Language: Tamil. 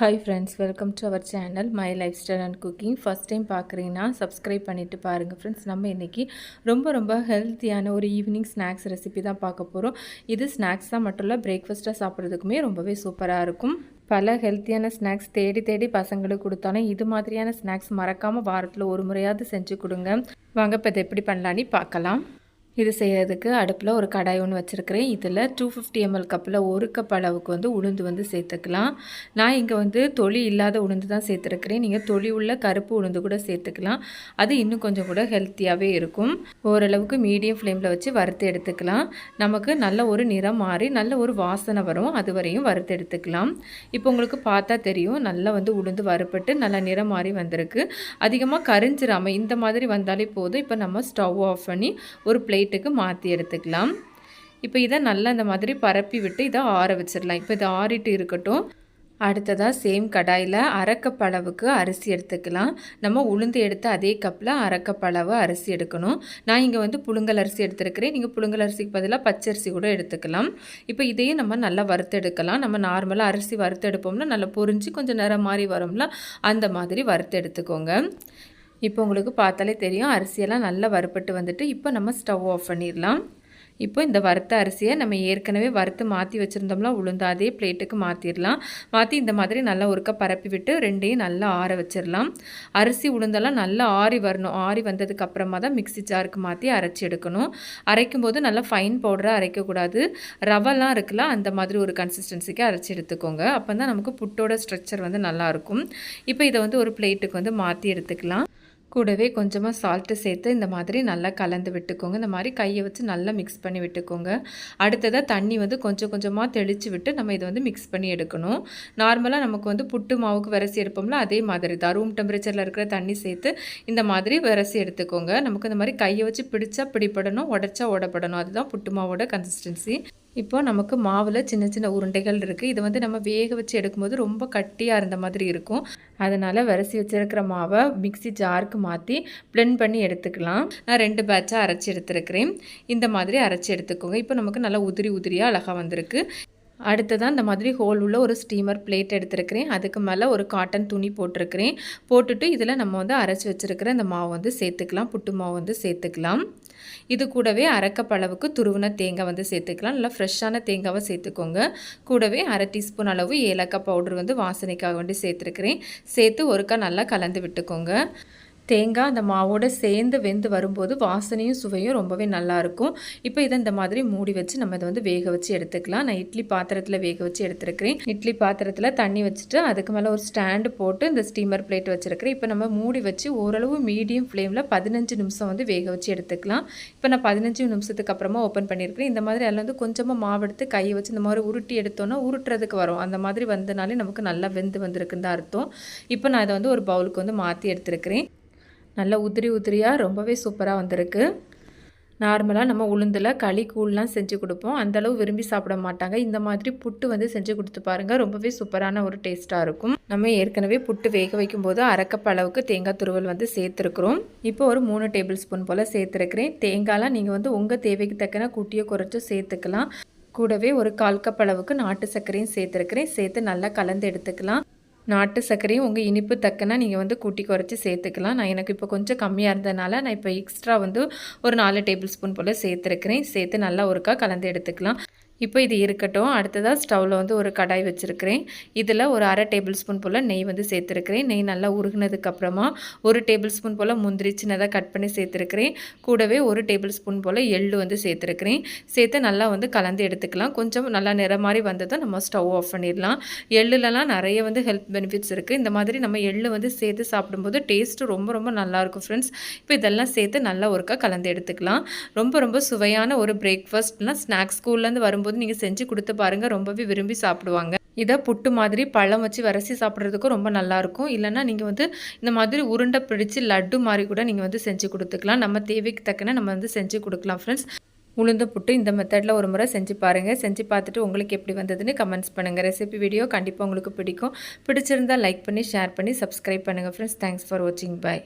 Hi friends welcome to our channel my life style and cooking first time பார்க்குறீங்கன்னா சப்ஸ்கிரைப் பண்ணிவிட்டு பாருங்கள் ஃப்ரெண்ட்ஸ் நம்ம இன்றைக்கி ரொம்ப ரொம்ப ஹெல்த்தியான ஒரு ஈவினிங் ஸ்நாக்ஸ் ரெசிபி தான் பார்க்க போகிறோம் இது ஸ்நாக்ஸாக மட்டும் இல்லை பிரேக்ஃபாஸ்ட்டாக சாப்பிட்றதுக்குமே ரொம்பவே சூப்பராக இருக்கும். பல ஹெல்த்தியான ஸ்நாக்ஸ் தேடி தேடி பசங்களுக்கு கொடுத்தாலும் இது மாதிரியான ஸ்நாக்ஸ் மறக்காமல் வாரத்தில் ஒரு முறையாவது செஞ்சு கொடுங்க. வாங்க இப்போ இதை எப்படி பண்ணலான்னு பார்க்கலாம். இது செய்கிறதுக்கு அடுப்பில் ஒரு கடாய் ஒன்று வச்சுருக்கிறேன். இதில் டூ ஃபிஃப்டி எம்எல் கப்பில் ஒரு கப் அளவுக்கு வந்து உளுந்து வந்து சேர்த்துக்கலாம். நான் இங்கே வந்து தொளி இல்லாத உளுந்து தான் சேர்த்துருக்கிறேன். நீங்கள் தொளி உள்ள கருப்பு உளுந்து கூட சேர்த்துக்கலாம். அது இன்னும் கொஞ்சம் கூட ஹெல்த்தியாகவே இருக்கும். ஓரளவுக்கு மீடியம் ஃப்ளேமில் வச்சு வறுத்து எடுத்துக்கலாம். நமக்கு நல்ல ஒரு நிறம் மாறி நல்ல ஒரு வாசனை வரும். அது வரையும் வறுத்து எடுத்துக்கலாம். இப்போ உங்களுக்கு பார்த்தா தெரியும். நல்லா வந்து உளுந்து வறுப்பட்டு நல்லா நிறம் மாறி வந்திருக்கு. அதிகமாக கரிஞ்சிராமல் இந்த மாதிரி வந்தாலே போதும். இப்போ நம்ம ஸ்டவ் ஆஃப் பண்ணி ஒரு பிளேட் பிளேட்டுக்கு மாற்றி எடுத்துக்கலாம். இப்போ இதை நல்லா இந்த மாதிரி பரப்பி விட்டு இதை ஆற வச்சிடலாம். இப்போ இதை ஆறிட்டு இருக்கட்டும். அடுத்ததாக சேம் கடாயில் அரைக்கப்பளவுக்கு அரிசி எடுத்துக்கலாம். நம்ம உளுந்து எடுத்து அதே கப்பில் அரைக்கப்பளவு அரிசி எடுக்கணும். நான் இங்கே வந்து புழுங்கல் அரிசி எடுத்துருக்கிறேன். நீங்கள் புழுங்கல் அரிசிக்கு பதிலாக பச்சரிசி கூட எடுத்துக்கலாம். இப்போ இதையும் நம்ம நல்லா வறுத்து எடுக்கலாம் நம்ம நார்மலாக அரிசி வறுத்து எடுப்போம்னா நல்லா பொறிஞ்சு கொஞ்சம் நேரம் மாதிரி வரும்ல அந்த மாதிரி வறுத்து எடுத்துக்கோங்க இப்போ உங்களுக்கு பார்த்தாலே தெரியும் அரிசியெல்லாம் நல்லா வறுப்பட்டு வந்துட்டு இப்போ நம்ம ஸ்டவ் ஆஃப் பண்ணிடலாம். இப்போ இந்த வறுத்த அரிசியை நம்ம ஏற்கனவே வறுத்து மாற்றி வச்சுருந்தோம்னா உளுந்து அதே பிளேட்டுக்கு மாற்றிடலாம் மாற்றி இந்த மாதிரி நல்லா ஒருக்க பரப்பி விட்டு ரெண்டையும் நல்லா ஆற வச்சிடலாம். அரிசி உளுந்தெல்லாம் நல்லா ஆறி வரணும். ஆறி வந்ததுக்கு அப்புறமா தான் மிக்சி ஜாருக்கு மாற்றி அரைச்சி எடுக்கணும். அரைக்கும் போது நல்லா ஃபைன் பவுடராக அரைக்கக்கூடாது. ரவெல்லாம் இருக்குல்ல அந்த மாதிரி ஒரு கன்சிஸ்டன்சிக்கு அரைச்சி எடுத்துக்கோங்க. அப்போ தான் நமக்கு புட்டோட ஸ்ட்ரக்சர் வந்து நல்லாயிருக்கும் இப்போ இதை வந்து ஒரு பிளேட்டுக்கு வந்து மாற்றி எடுத்துக்கலாம். கூடவே கொஞ்சமாக சால்ட்டு சேர்த்து இந்த மாதிரி நல்லா கலந்து விட்டுக்கோங்க. இந்த மாதிரி கையை வச்சு நல்லா மிக்ஸ் பண்ணி விட்டுக்கோங்க. அடுத்ததாக தண்ணி வந்து கொஞ்சம் கொஞ்சமாக தெளித்து விட்டு நம்ம இதை வந்து மிக்ஸ் பண்ணி எடுக்கணும். நார்மலாக நமக்கு வந்து புட்டு மாவுக்கு விரசி எடுப்போம்ல அதே மாதிரி தான். ரூம் டெம்பரேச்சரில் இருக்கிற தண்ணி சேர்த்து இந்த மாதிரி விரசி எடுத்துக்கோங்க. நமக்கு இந்த மாதிரி கையை வச்சு பிடிச்சா பிடிப்படணும் உடச்சா உடப்படணும் அதுதான் புட்டு மாவோட கன்சிஸ்டன்சி இப்போ நமக்கு மாவில் சின்ன சின்ன உருண்டைகள் இருக்குது இது வந்து நம்ம வேக வச்சு எடுக்கும்போது ரொம்ப கட்டியாக இருந்த மாதிரி இருக்கும். அதனால் வரிசி வச்சுருக்கிற மாவை மிக்சி ஜாருக்கு மாற்றி பிளெண்ட் பண்ணி எடுத்துக்கலாம். நான் ரெண்டு பேட்சாக அரைச்சி எடுத்துருக்கிறேன். இந்த மாதிரி அரைச்சி எடுத்துக்கோங்க. இப்போ நமக்கு நல்லா உதிரி உதிரியாக அழகாக வந்திருக்கு. அடுத்ததான் இந்த மாதிரி ஹோல் உள்ள ஒரு ஸ்டீமர் பிளேட் எடுத்துருக்கிறேன். அதுக்கு மேலே ஒரு காட்டன் துணி போட்டிருக்கிறேன். போட்டுட்டு இதில் நம்ம வந்து அரைச்சி வச்சுருக்கிற இந்த மாவு வந்து சேர்த்துக்கலாம். புட்டு மாவு வந்து சேர்த்துக்கலாம். இது கூடவே அரைக்கப்பளவுக்கு துருவின தேங்காய் வந்து சேர்த்துக்கலாம். நல்லா ஃப்ரெஷ்ஷான தேங்காவை சேர்த்துக்கோங்க. கூடவே அரை டீஸ்பூன் அளவு ஏலக்காய் பவுடர் வந்து வாசனைக்காக வேண்டி சேர்த்துருக்கிறேன். சேர்த்து ஒருக்கா நல்லா கலந்து விட்டுக்கோங்க. தேங்காய் அந்த மாவோடு சேர்ந்து வெந்து வரும்போது வாசனையும் சுவையும் ரொம்பவே நல்லாயிருக்கும். இப்போ இதை இந்த மாதிரி மூடி வச்சு நம்ம இதை வந்து வேக வச்சு எடுத்துக்கலாம். நான் இட்லி பாத்திரத்தில் வேக வச்சு எடுத்துருக்கிறேன். இட்லி பாத்திரத்தில் தண்ணி வச்சுட்டு அதுக்கு மேலே ஒரு ஸ்டாண்டு போட்டு இந்த ஸ்டீமர் பிளேட் வச்சுருக்கிறேன். இப்போ நம்ம மூடி வச்சு ஓரளவு மீடியம் ஃப்ளேமில் பதினஞ்சு நிமிஷம் வந்து வேக வச்சு எடுத்துக்கலாம். இப்போ நான் பதினஞ்சு நிமிஷத்துக்கு அப்புறமா ஓப்பன் பண்ணியிருக்கிறேன். இந்த மாதிரி அதில் வந்து கொஞ்சமாக மாவு எடுத்து கையை வச்சு இந்த மாதிரி உருட்டி எடுத்தோன்னா உருட்டுறதுக்கு வரும். அந்த மாதிரி வந்தனாலே நமக்கு நல்லா வெந்து வந்திருக்குன்னு தான் அர்த்தம். இப்போ நான் இதை வந்து ஒரு பவுலுக்கு வந்து மாற்றி எடுத்துருக்கிறேன். நல்ல உதிரி உதிரியாக ரொம்பவே சூப்பராக வந்திருக்கு. நார்மலாக நம்ம உளுந்தில் களி கூழ்லாம் செஞ்சு கொடுப்போம். அந்தளவு விரும்பி சாப்பிட மாட்டாங்க. இந்த மாதிரி புட்டு வந்து செஞ்சு கொடுத்து பாருங்கள் ரொம்பவே சூப்பரான ஒரு டேஸ்ட்டாக இருக்கும். நம்ம ஏற்கனவே புட்டு வேக வைக்கும்போது அரைக்கப் அளவுக்கு தேங்காய் துருவல் வந்து சேர்த்துருக்குறோம். இப்போ ஒரு மூணு டேபிள் ஸ்பூன் போல் சேர்த்துருக்கிறேன். தேங்காய்லாம் நீங்கள் வந்து உங்கள் தேவைக்கு தக்கன கூட்டியோ குறைச்சோ சேர்த்துக்கலாம். கூடவே ஒரு கால் கப் அளவுக்கு நாட்டு சர்க்கரையும் சேர்த்துருக்கிறேன். சேர்த்து நல்லா கலந்து எடுத்துக்கலாம். நாட்டு சர்க்கரையும் உங்கள் இனிப்பு தக்கன நீங்கள் வந்து கூட்டி குறைச்சி சேர்த்துக்கலாம். நான் எனக்கு இப்போ கொஞ்சம் கம்மியாக இருந்ததுனால நான் இப்போ எக்ஸ்ட்ரா வந்து ஒரு நாலு டேபிள் ஸ்பூன் போல் சேர்த்துருக்கிறேன். சேர்த்து நல்லா ஒருக்கா கலந்து எடுத்துக்கலாம். இப்போ இது இருக்கட்டும். அடுத்ததாக ஸ்டவ்வில் வந்து ஒரு கடாய் வச்சுருக்கிறேன். இதில் ஒரு அரை டேபிள் ஸ்பூன் போல் நெய் வந்து சேர்த்துருக்கிறேன். நெய் நல்லா உருகினதுக்கப்புறமா ஒரு டேபிள் ஸ்பூன் போல் முந்திரி சின்னதாக கட் பண்ணி சேர்த்துருக்கிறேன். கூடவே ஒரு டேபிள் ஸ்பூன் போல் எள்ளு வந்து சேர்த்துருக்கிறேன். சேர்த்து நல்லா வந்து கலந்து எடுத்துக்கலாம். கொஞ்சம் நல்லா நிற மாதிரி வந்ததும் நம்ம ஸ்டவ் ஆஃப் பண்ணிடலாம். எள்ளுலலாம் நிறைய வந்து ஹெல்த் பெனிஃபிட்ஸ் இருக்குது இந்த மாதிரி நம்ம எள்ளு வந்து சேர்த்து சாப்பிடும்போது டேஸ்ட்டு ரொம்ப ரொம்ப நல்லாயிருக்கும் ஃப்ரெண்ட்ஸ். இப்போ இதெல்லாம் சேர்த்து நல்லா ஒருக்கா கலந்து எடுத்துக்கலாம். ரொம்ப ரொம்ப சுவையான ஒரு பிரேக்ஃபாஸ்ட்னால் ஸ்நாக்ஸ் ஸ்கூல்லேருந்து வரும்போது போது நீங்கள் செஞ்சு கொடுத்து பாருங்கள் ரொம்பவே விரும்பி சாப்பிடுவாங்க. இதை புட்டு மாதிரி பழம் வச்சு வரசி சாப்பிட்றதுக்கும் ரொம்ப நல்லாயிருக்கும் இல்லைனா நீங்கள் வந்து இந்த மாதிரி உருண்டை பிடிச்சி லட்டு மாதிரி கூட நீங்கள் வந்து செஞ்சு கொடுத்துக்கலாம். நம்ம தேவைக்கு தக்கன நம்ம வந்து செஞ்சு கொடுக்கலாம் ஃப்ரெண்ட்ஸ் உளுந்த புட்டு இந்த மெத்தடில் ஒரு முறை செஞ்சு பாருங்கள் செஞ்சு பார்த்துட்டு உங்களுக்கு எப்படி வந்ததுன்னு கமெண்ட்ஸ் பண்ணுங்கள் ரெசிபி வீடியோ கண்டிப்பாக உங்களுக்கு பிடிக்கும். பிடிச்சிருந்தால் லைக் பண்ணி ஷேர் பண்ணி சப்ஸ்கிரைப் பண்ணுங்கள் ஃப்ரெண்ட்ஸ் தேங்க்ஸ் ஃபார் வாட்சிங் பாய்